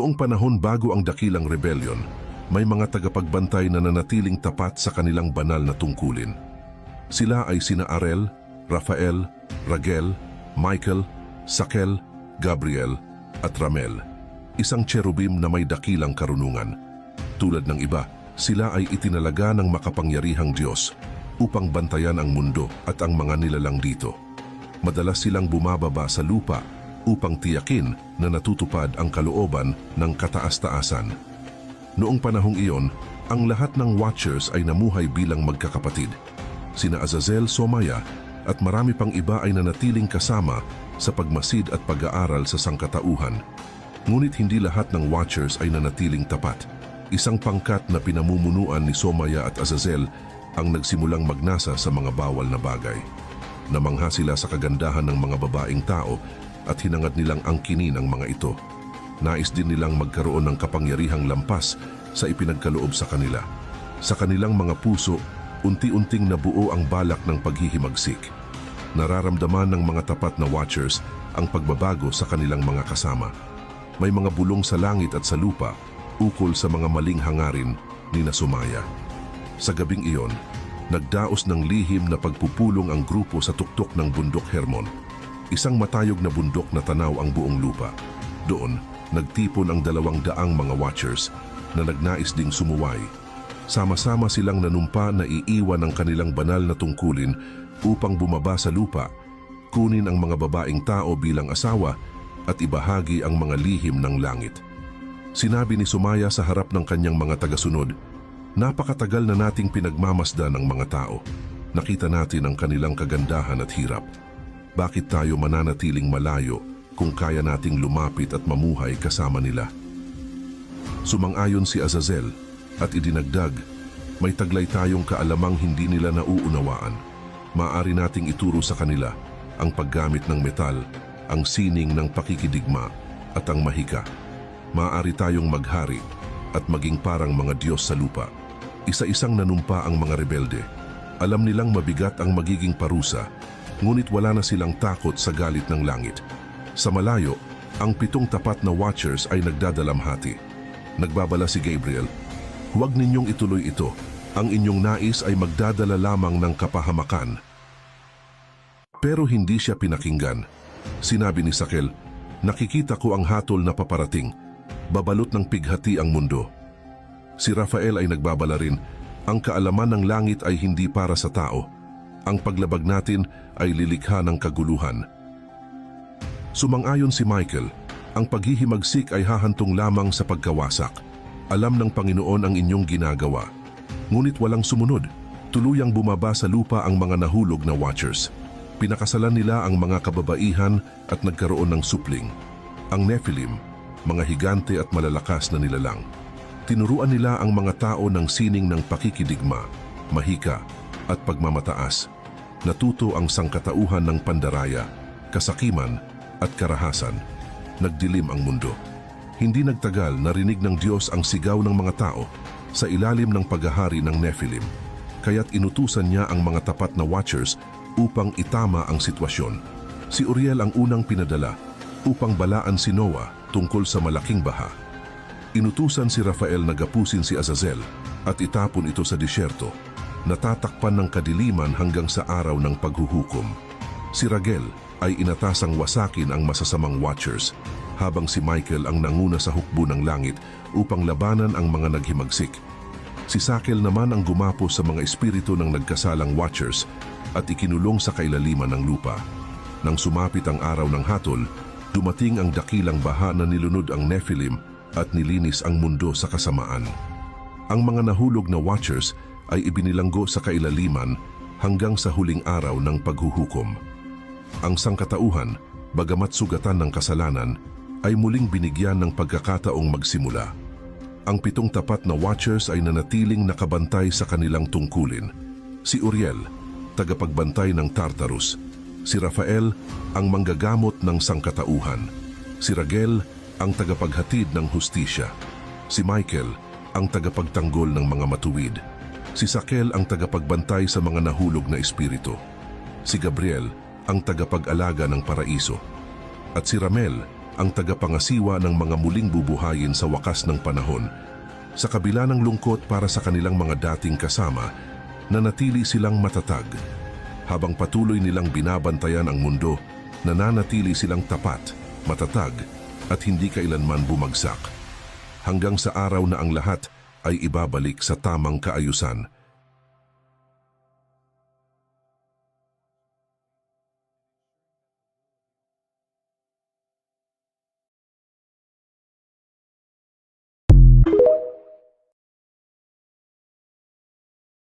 Noong panahon bago ang dakilang rebellion, may mga tagapagbantay na nanatiling tapat sa kanilang banal na tungkulin. Sila ay sina Arel, Rafael, Ragel, Michael, Sakel, Gabriel, at Ramel. Isang cherubim na may dakilang karunungan. Tulad ng iba, sila ay itinalaga ng makapangyarihang Diyos upang bantayan ang mundo at ang mga nilalang dito. Madalas silang bumababa sa lupa upang tiyakin na natutupad ang kalooban ng kataas-taasan. Noong panahong iyon, ang lahat ng Watchers ay namuhay bilang magkakapatid. Sina Azazel, Somaya at marami pang iba ay nanatiling kasama sa pagmasid at pag-aaral sa sangkatauhan. Ngunit hindi lahat ng Watchers ay nanatiling tapat. Isang pangkat na pinamumunuan ni Somaya at Azazel ang nagsimulang magnasa sa mga bawal na bagay. Namangha sila sa kagandahan ng mga babaeng tao at hinangad nilang angkinin ang mga ito. Nais din nilang magkaroon ng kapangyarihang lampas sa ipinagkaloob sa kanila. Sa kanilang mga puso, unti-unting nabuo ang balak ng paghihimagsik. Nararamdaman ng mga tapat na watchers ang pagbabago sa kanilang mga kasama. May mga bulong sa langit at sa lupa ukol sa mga maling hangarin ni Nasumaya. Sa gabing iyon, nagdaos ng lihim na pagpupulong ang grupo sa tuktok ng bundok Hermon. Isang matayog na bundok na tanaw ang buong lupa. Doon, nagtipon ang dalawang daang mga watchers na nagnais ding sumuway. Sama-sama silang nanumpa na iiwan ang kanilang banal na tungkulin upang bumaba sa lupa, kunin ang mga babaeng tao bilang asawa at ibahagi ang mga lihim ng langit. Sinabi ni Sumaya sa harap ng kanyang mga tagasunod, Napakatagal na nating pinagmamasdan ng mga tao. Nakita natin ang kanilang kagandahan at hirap. Bakit tayo mananatiling malayo kung kaya nating lumapit at mamuhay kasama nila? Sumang-ayon si Azazel at idinagdag, may taglay tayong kaalamang hindi nila nauunawaan. Maaari nating ituro sa kanila ang paggamit ng metal, ang sining ng pakikidigma at ang mahika. Maaari tayong maghari at maging parang mga Diyos sa lupa. Isa-isang nanumpa ang mga rebelde. Alam nilang mabigat ang magiging parusa, ngunit wala na silang takot sa galit ng langit. Sa malayo, ang pitong tapat na watchers ay nagdadalamhati. Nagbabala si Gabriel, Huwag ninyong ituloy ito. Ang inyong nais ay magdadala lamang ng kapahamakan. Pero hindi siya pinakinggan. Sinabi ni Sakel, Nakikita ko ang hatol na paparating. Babalot ng pighati ang mundo. Si Rafael ay nagbabala rin, ang kaalaman ng langit ay hindi para sa tao. Ang paglabag natin ay lilikha ng kaguluhan. Sumang-ayon si Michael, ang paghihimagsik ay hahantong lamang sa pagkawasak. Alam ng Panginoon ang inyong ginagawa. Ngunit walang sumunod. Tuluyang bumaba sa lupa ang mga nahulog na watchers. Pinakasalan nila ang mga kababaihan at nagkaroon ng supling. Ang Nephilim, mga higante at malalakas na nilalang. Tinuruan nila ang mga tao ng sining ng pakikidigma, mahika at pagmamataas. Natuto ang sangkatauhan ng pandaraya, kasakiman at karahasan. Nagdilim ang mundo. Hindi nagtagal narinig ng Diyos ang sigaw ng mga tao sa ilalim ng paghahari ng Nephilim. Kaya't inutusan niya ang mga tapat na watchers upang itama ang sitwasyon. Si Uriel ang unang pinadala upang balaan si Noah tungkol sa malaking baha. Inutusan si Rafael na gapusin si Azazel at itapon ito sa disyerto, natatakpan ng kadiliman hanggang sa araw ng paghuhukom. Si Ragel ay inatasang wasakin ang masasamang watchers, habang si Michael ang nanguna sa hukbo ng langit upang labanan ang mga naghimagsik. Si Sakel naman ang gumapos sa mga espiritu ng nagkasalang watchers at ikinulong sa kailaliman ng lupa. Nang sumapit ang araw ng hatol, dumating ang dakilang baha na nilunod ang Nephilim at nilinis ang mundo sa kasamaan. Ang mga nahulog na watchers ay ibinilanggo sa kailaliman hanggang sa huling araw ng paghuhukom. Ang sangkatauhan, bagamat sugatan ng kasalanan, ay muling binigyan ng pagkakataong magsimula. Ang pitong tapat na watchers ay nanatiling nakabantay sa kanilang tungkulin. Si Uriel, tagapagbantay ng Tartarus. Si Rafael, ang manggagamot ng sangkatauhan. Si Ragel, ang tagapaghatid ng hustisya. Si Michael, ang tagapagtanggol ng mga matuwid. Si Sakel ang tagapagbantay sa mga nahulog na espiritu. Si Gabriel ang tagapag-alaga ng paraiso. At si Ramel ang tagapangasiwa ng mga muling bubuhayin sa wakas ng panahon. Sa kabila ng lungkot para sa kanilang mga dating kasama, nanatili silang matatag. Habang patuloy nilang binabantayan ang mundo, nananatili silang tapat, matatag, at hindi kailanman bumagsak. Hanggang sa araw na ang lahat ay ibabalik sa tamang kaayusan